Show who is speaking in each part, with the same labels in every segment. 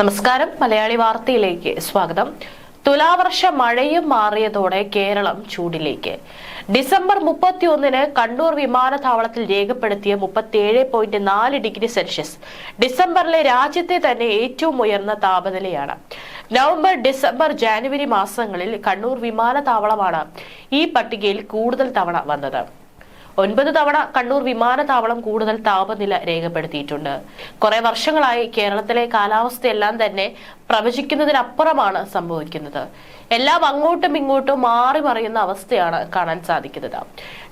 Speaker 1: നമസ്കാരം. മലയാളി വാർത്തയിലേക്ക് സ്വാഗതം. തുലാവർഷ മഴയും മാറിയതോടെ കേരളം ചൂടിലേക്ക്. ഡിസംബർ മുപ്പത്തിയൊന്നിന് കണ്ണൂർ വിമാനത്താവളത്തിൽ രേഖപ്പെടുത്തിയ മുപ്പത്തിയേഴ് പോയിന്റ് നാല് ഡിഗ്രി സെൽഷ്യസ് ഡിസംബറിലെ രാജ്യത്തെ തന്നെ ഏറ്റവും ഉയർന്ന താപനിലയാണ്. നവംബർ ഡിസംബർ ജാനുവരി മാസങ്ങളിൽ കണ്ണൂർ വിമാനത്താവളമാണ് ഈ പട്ടികയിൽ കൂടുതൽ തവണ വന്നത്. ഒൻപത് തവണ കണ്ണൂർ വിമാനത്താവളം കൂടുതൽ താപനില രേഖപ്പെടുത്തിയിട്ടുണ്ട്. കുറെ വർഷങ്ങളായി കേരളത്തിലെ കാലാവസ്ഥയെല്ലാം തന്നെ പ്രവചിക്കുന്നതിനപ്പുറമാണ് സംഭവിക്കുന്നത്. എല്ലാം അങ്ങോട്ടും ഇങ്ങോട്ടും മാറി മറിയുന്ന അവസ്ഥയാണ് കാണാൻ സാധിക്കുന്നത്.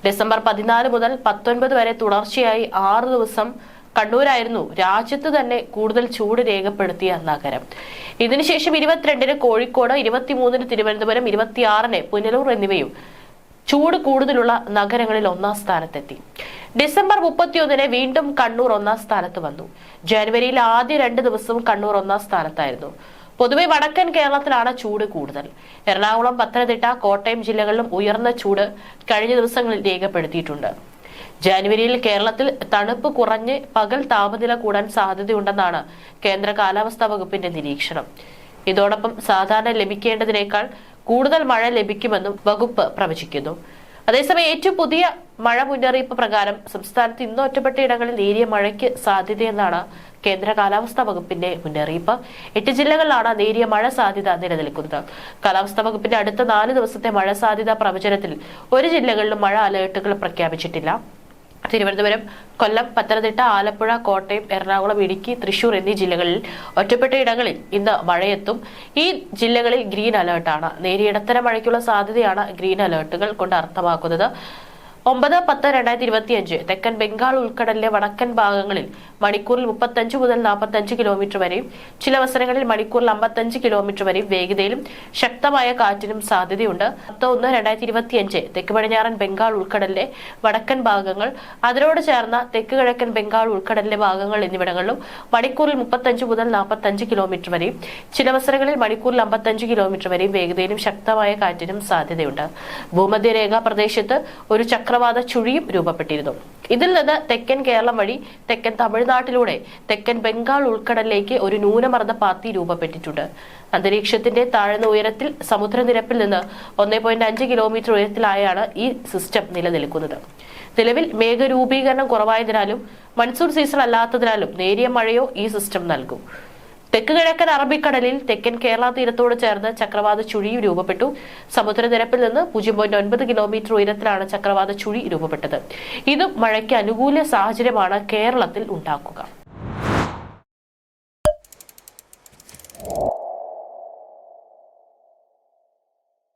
Speaker 1: ഡിസംബർ പതിനാല് മുതൽ പത്തൊൻപത് വരെ തുടർച്ചയായി ആറ് ദിവസം കണ്ണൂരായിരുന്നു രാജ്യത്ത് തന്നെ കൂടുതൽ ചൂട് രേഖപ്പെടുത്തിയ നഗരം. ഇതിനുശേഷം ഇരുപത്തിരണ്ടിന് കോഴിക്കോട് ഇരുപത്തിമൂന്നിന് തിരുവനന്തപുരം ഇരുപത്തിയാറിന് പുനലൂർ എന്നിവയും ചൂട് കൂടുതലുള്ള നഗരങ്ങളിൽ ഒന്നാം സ്ഥാനത്തെത്തി. ഡിസംബർ മുപ്പത്തിയൊന്നിന് വീണ്ടും കണ്ണൂർ ഒന്നാം സ്ഥാനത്ത് വന്നു. ജനുവരിയിൽ ആദ്യ രണ്ട് ദിവസവും കണ്ണൂർ ഒന്നാം സ്ഥാനത്തായിരുന്നു. പൊതുവെ വടക്കൻ കേരളത്തിലാണ് ചൂട് കൂടുതൽ. എറണാകുളം പത്തനംതിട്ട കോട്ടയം ജില്ലകളിലും ഉയർന്ന ചൂട് കഴിഞ്ഞ ദിവസങ്ങളിൽ രേഖപ്പെടുത്തിയിട്ടുണ്ട്. ജനുവരിയിൽ കേരളത്തിൽ തണുപ്പ് കുറഞ്ഞ് പകൽ താപനില കൂടാൻ സാധ്യതയുണ്ടെന്നാണ് കേന്ദ്ര കാലാവസ്ഥാ വകുപ്പിന്റെ നിരീക്ഷണം. ഇതോടൊപ്പം സാധാരണ ലഭിക്കേണ്ടതിനേക്കാൾ കൂടുതൽ മഴ ലഭിക്കുമെന്നും വകുപ്പ് പ്രവചിക്കുന്നു. അതേസമയം ഏറ്റവും പുതിയ മഴ മുന്നറിയിപ്പ് പ്രകാരം സംസ്ഥാനത്ത് ഇന്ന് ഒറ്റപ്പെട്ട ഇടങ്ങളിൽ നേരിയ മഴയ്ക്ക് സാധ്യതയെന്നാണ് കേന്ദ്ര കാലാവസ്ഥാ വകുപ്പിന്റെ മുന്നറിയിപ്പ്. എട്ട് ജില്ലകളിലാണ് നേരിയ മഴ സാധ്യത നിലനിൽക്കുന്നത്. കാലാവസ്ഥാ വകുപ്പിന്റെ അടുത്ത നാല് ദിവസത്തെ മഴ സാധ്യതാ പ്രവചനത്തിൽ ഒരു ജില്ലകളിലും മഴ അലേർട്ടുകൾ പ്രഖ്യാപിച്ചിട്ടില്ല. തിരുവനന്തപുരം കൊല്ലം പത്തനംതിട്ട ആലപ്പുഴ കോട്ടയം എറണാകുളം ഇടുക്കി തൃശൂർ എന്നീ ജില്ലകളിൽ ഒറ്റപ്പെട്ട ഇടങ്ങളിൽ ഇന്ന് മഴയെത്തും. ഈ ജില്ലകളിൽ ഗ്രീൻ അലേർട്ടാണ്. നേരിയ ഇടത്തരം മഴയ്ക്കുള്ള സാധ്യതയാണ് ഗ്രീൻ അലേർട്ടുകൾ കൊണ്ട് അർത്ഥമാക്കുന്നത്. ഒമ്പത് പത്ത് രണ്ടായിരത്തി ഇരുപത്തിയഞ്ച് തെക്കൻ ബംഗാൾ ഉൾക്കടലിലെ വടക്കൻ ഭാഗങ്ങളിൽ മണിക്കൂറിൽ മുപ്പത്തഞ്ച് മുതൽ നാൽപ്പത്തഞ്ച് കിലോമീറ്റർ വരെയും ചില അവസരങ്ങളിൽ മണിക്കൂറിൽ അമ്പത്തഞ്ച് കിലോമീറ്റർ വരെയും വേഗതയിലും ശക്തമായ കാറ്റിനും സാധ്യതയുണ്ട്. പത്ത് ഒന്ന് രണ്ടായിരത്തി ഇരുപത്തിയഞ്ച് തെക്ക് പടിഞ്ഞാറൻ ബംഗാൾ ഉൾക്കടലിലെ വടക്കൻ ഭാഗങ്ങൾ അതിനോട് ചേർന്ന തെക്ക് കിഴക്കൻ ബംഗാൾ ഉൾക്കടലിലെ ഭാഗങ്ങൾ എന്നിവിടങ്ങളിലും മണിക്കൂറിൽ മുപ്പത്തഞ്ച് മുതൽ നാൽപ്പത്തഞ്ച് കിലോമീറ്റർ വരെയും ചില അവസരങ്ങളിൽ മണിക്കൂറിൽ അമ്പത്തഞ്ച് കിലോമീറ്റർ വരെയും വേഗതയിലും ശക്തമായ കാറ്റിനും സാധ്യതയുണ്ട്. ഭൂമധ്യരേഖാ പ്രദേശത്ത് ഒരു ചക്രവാത ചുഴിയും രൂപപ്പെട്ടിരുന്നു. ഇതിൽ നിന്ന് തെക്കൻ കേരളം വഴി തെക്കൻ തമിഴ്നാട്ടിലൂടെ തെക്കൻ ബംഗാൾ ഉൾക്കടലിലേക്ക് ഒരു ന്യൂനമർദ്ദ പാത്തി രൂപപ്പെട്ടിട്ടുണ്ട്. അന്തരീക്ഷത്തിന്റെ താഴ്ന്ന ഉയരത്തിൽ സമുദ്രനിരപ്പിൽ നിന്ന് ഒന്നേ പോയിന്റ് അഞ്ച് കിലോമീറ്റർ ഉയരത്തിലായാണ് ഈ സിസ്റ്റം നിലനിൽക്കുന്നത്. നിലവിൽ മേഘരൂപീകരണം കുറവായതിനാലും മൺസൂൺ സീസൺ അല്ലാത്തതിനാലും നേരിയ മഴയോ ഈ സിസ്റ്റം നൽകും. തെക്ക് കിഴക്കൻ അറബിക്കടലിൽ തെക്കൻ കേരള തീരത്തോട് ചേർന്ന് ചക്രവാത ചുഴിയും രൂപപ്പെട്ടു. സമുദ്രനിരപ്പിൽ നിന്ന് പൂജ്യം പോയിന്റ് ഒൻപത് കിലോമീറ്റർ ഉയരത്തിലാണ് ചക്രവാത ചുഴി രൂപപ്പെട്ടത്. ഇതും മഴയ്ക്ക് അനുകൂല സാഹചര്യമാണ് കേരളത്തിൽ ഉണ്ടാക്കുക.